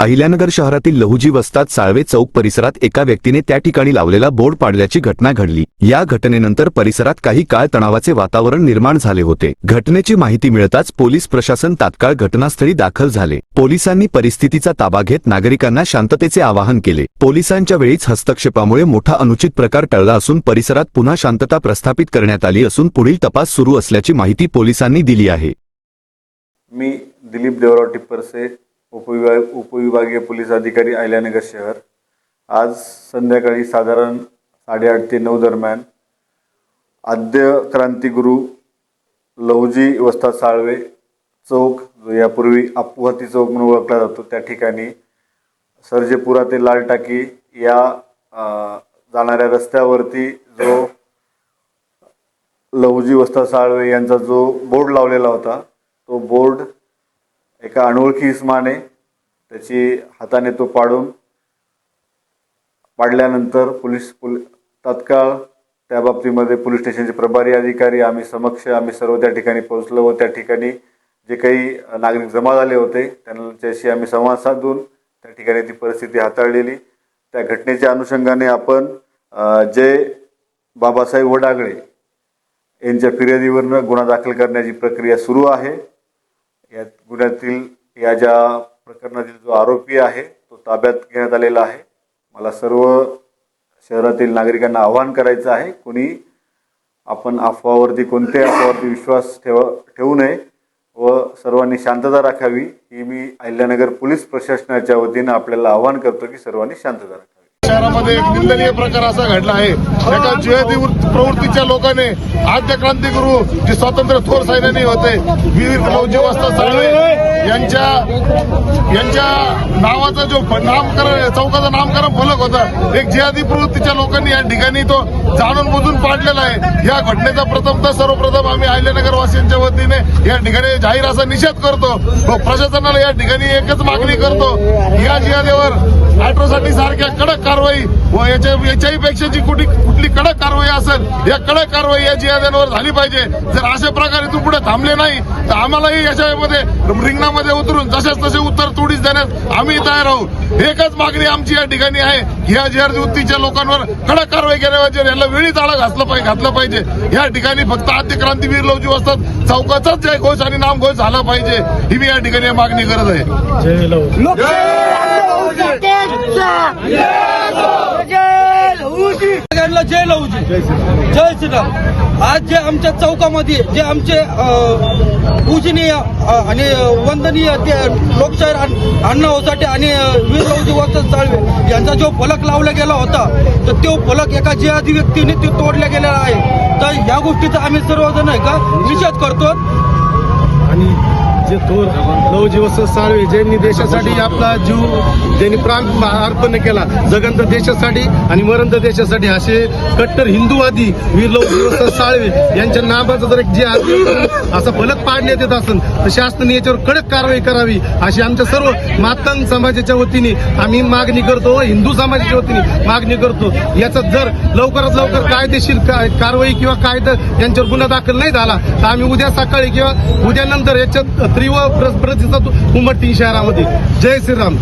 अहिल्यानगर शहरातील लहुजी वस्तात साळवे चौक परिसरात एका व्यक्तीने त्या ठिकाणी लावलेला बोर्ड पाडल्याची घटना घडली. या घटनेनंतर परिसरात काही काळ तणावाचे वातावरण निर्माण झाले होते. घटनेची माहिती मिळताच पोलीस प्रशासन तात्काळ घटनास्थळी दाखल झाले. पोलिसांनी परिस्थितीचा ताबा घेत नागरिकांना शांततेचे आवाहन केले. पोलिसांच्या वेळीच हस्तक्षेपामुळे मोठा अनुचित प्रकार टळला असून परिसरात पुन्हा शांतता प्रस्थापित करण्यात आली असून पुढील तपास सुरू असल्याची माहिती पोलिसांनी दिली आहे. मी दिलीप देवराव टिप्परसे उपविभाग उपविभागीय पोलीस अधिकारी अहिल्यानगर शहर. आज संध्याकाळी साधारण साडेआठ ते नऊ दरम्यान आद्य क्रांतिगुरू लहुजी वस्ताद साळवे चौक जो यापूर्वी अपुहती चौक म्हणून ओळखला जातो. त्या ठिकाणी सर्जेपुरा ते लाल टाकी या जाणाऱ्या रस्त्यावरती जो लहुजी वस्ताद साळवे यांचा जो बोर्ड लावलेला होता तो बोर्ड एका अनोळखी इस्माने त्याची हाताने तो पाडून पाडल्यानंतर पोलीस पोल तत्काळ त्या बाबतीमध्ये पोलीस स्टेशनचे प्रभारी अधिकारी आम्ही समक्ष आम्ही सर्व त्या ठिकाणी पोहोचलो व त्या ठिकाणी जे काही नागरिक जमा झाले होते त्यांच्याशी आम्ही संवाद साधून त्या ठिकाणी ती परिस्थिती हाताळलेली. त्या घटनेच्या अनुषंगाने आपण जे बाबासाहेब वडागळे यांच्या फिर्यादीवरनं गुन्हा दाखल करण्याची प्रक्रिया सुरू आहे या गुन्ह्यातील या ज्या प्रकरणातील जो आरोपी आहे तो ताब्यात घेण्यात आलेला आहे. मला सर्व शहरातील नागरिकांना आवाहन करायचं आहे कोणी आपण अफवावरती कोणत्याही अफवावरती विश्वास ठेवा ठेवू नये व सर्वांनी शांतता राखावी ही मी अहिल्यानगर पोलीस प्रशासनाच्या वतीनं आपल्याला आवाहन करतो की सर्वांनी शांतता राखावी. शहरामध्ये एक निंदनीय प्रकार असा घडला आहे. एका जिहादी प्रवृत्तीच्या लोकांनी आद्य क्रांतीगुरु जे स्वातंत्र्य थोर सैन्यानी होते वीर लवजी वस्ता साळवे यांच्या यांच्या नावाचा जो नामकरण चौकाचं नामकरण फलक होता एक जिहादी प्रवृत्तीच्या लोकांनी या ठिकाणी तो जाणून बुजून पाडलेला आहे. या घटनेचा प्रथमतः सर्वप्रथम आम्ही आयल्यानगरवासियांच्या वतीने या ठिकाणी जाहीर असा निषेध करतो. व प्रशासनाला या ठिकाणी एकच मागणी करतो. या जिहादेवर मेट्रोसाठी सारख्या कडक कारवाई व याच्या याच्याही पेक्षा जी कुठली कुठली कडक कारवाई असेल या कडक कारवाई या जिहाद्यांवर झाली पाहिजे. जर अशा प्रकारे तू पुढे थांबले नाही तर आम्हालाही याच्यामध्ये रिंगणामध्ये उतरून जशाच तसे उत्तर तोडीस देण्यास आम्ही तयार आहोत. एकच मागणी आमची या ठिकाणी आहे या जिहादी वृत्तीच्या लोकांवर कडक कारवाई केल्या पाहिजे यांना वेळी ताळा घातलं पाहिजे घातलं पाहिजे. या ठिकाणी फक्त आद्य क्रांतीवीर लवजी असतात. चौकाचाच जय घोष आणि नामघोष झाला पाहिजे ही मी या ठिकाणी मागणी करत आहे. जय लहुजी. जय श्रीराम. आज जे आमच्या चौकामध्ये जे आमचे पूजनीय आणि वंदनीय ते लोकशाहीर अण्ण- अण्णा होसाटे आणि वीर लहुजी वसंत साळवे यांचा जो फलक लावला गेला होता तर तो फलक एका जिहादी व्यक्तीने ते तोडला गेलेला आहे. तर या गोष्टीचा आम्ही सर्वजण आहे का? निषेध करतो. आणि जे थोर लवजी साळवे ज्यांनी देशासाठी आपला जीव ज्यांनी प्राण अर्पण केला जगंत देशासाठी आणि मरंत देशासाठी असे कट्टर हिंदूवादी वीर लवजी साळवे यांच्या नावाचा जर एक जे असा फलक पाडण्यात येत असेल तर शासनाने याच्यावर कडक कारवाई करावी अशी आमच्या सर्व मातंग समाजाच्या वतीने आम्ही मागणी करतो हिंदू समाजाच्या वतीने मागणी करतो. याचा जर लवकरात लवकर कायदेशीर कारवाई किंवा कायदा यांच्यावर गुन्हा दाखल नाही झाला तर आम्ही उद्या सकाळी किंवा उद्यानंतर याच्यात तीव्र प्र- प्रतिसाद उमटतील शहरामध्ये. जय श्रीराम!